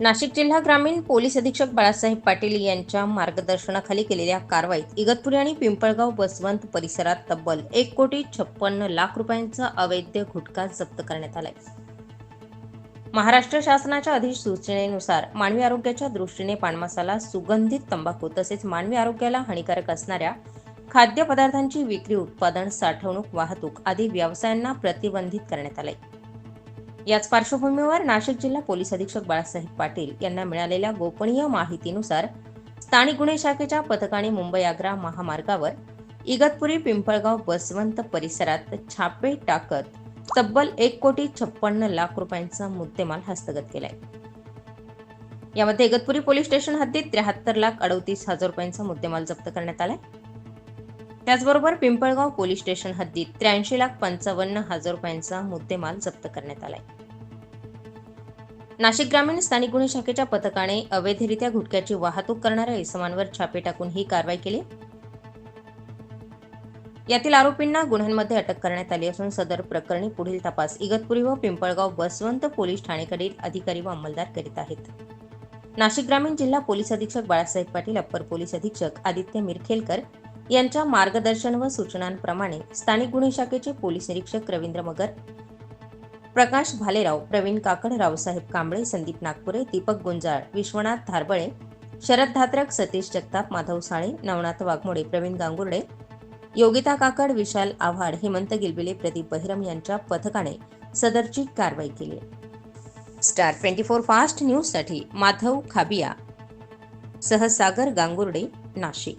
नाशिक जिल्हा ग्रामीण पोलीस अधीक्षक बाळासाहेब पाटील यांच्या मार्गदर्शनाखाली केलेल्या कारवाईत इगतपुरी आणि पिंपळगाव बसवंत परिसरात तब्बल एक कोटी छप्पन्न लाख रुपयांचा अवैध गुटखा जप्त करण्यात आलाय. महाराष्ट्र शासनाच्या अधिसूचनेनुसार मानवी आरोग्याच्या दृष्टीने पानमसाला सुगंधित तंबाखू तसेच मानवी आरोग्याला हानिकारक असणाऱ्या खाद्यपदार्थांची विक्री उत्पादन साठवणूक वाहतूक आदी व्यवसायांना प्रतिबंधित करण्यात आले याच पार्श्वभूमीवर नाशिक जिल्हा पोलीस अधीक्षक बाळासाहेब पाटील यांना मिळालेल्या गोपनीय माहितीनुसार स्थानिक गुन्हे शाखेच्या पथकाने मुंबई आग्रा महामार्गावर इगतपुरी पिंपळगाव बसवंत परिसरात छापे टाकत तब्बल एक कोटी छप्पन्न लाख रुपयांचा मुद्देमाल हस्तगत केलाय. यामध्ये इगतपुरी पोलीस स्टेशन हद्दीत त्र्याहत्तर लाख अडतीस हजार रुपयांचा मुद्देमाल जप्त करण्यात आलाय. त्याचबरोबर पिंपळगाव पोलीस स्टेशन हद्दीत त्र्याऐंशी लाख पंचावन्न हजार रुपयांचा मुद्देमाल जप्त करण्यात आलाय. नाशिक ग्रामीण स्थानिक गुन्हे शाखेच्या पथकाने अवैधरित्या गुटख्याची वाहतूक करणाऱ्या इसमांवर छापे टाकून ही कारवाई केली. यातील आरोपींना गुन्ह्यांमध्ये अटक करण्यात आली असून सदर प्रकरणी पुढील तपास इगतपुरी व पिंपळगाव बसवंत पोलीस ठाणेकडील अधिकारी व अंमलदार करीत आहेत. नाशिक ग्रामीण जिल्हा पोलीस अधीक्षक बाळासाहेब पाटील अप्पर पोलीस अधीक्षक आदित्य मिरखेलकर यांच्या मार्गदर्शन व सूचनांप्रमाणे स्थानिक गुन्हे शाखेचे पोलीस निरीक्षक रवींद्र मगर प्रकाश भालेराव प्रवीण काकड रावसाहेब कांबळे संदीप नागपुरे दीपक गुंजाळ विश्वनाथ धारबळे शरद धात्रक सतीश जगताप माधव साळे नवनाथ वाघमोडे प्रवीण गांगुर्डे योगिता काकड विशाल आव्हाड हेमंत गिलबिले प्रदीप बहिरम यांच्या पथकाने सदरची कारवाई केली. स्टार ट्वेंटी फोर फास्ट न्यूजसाठी माधव खाबिया सहसागर गांगुर्डे नाशिक.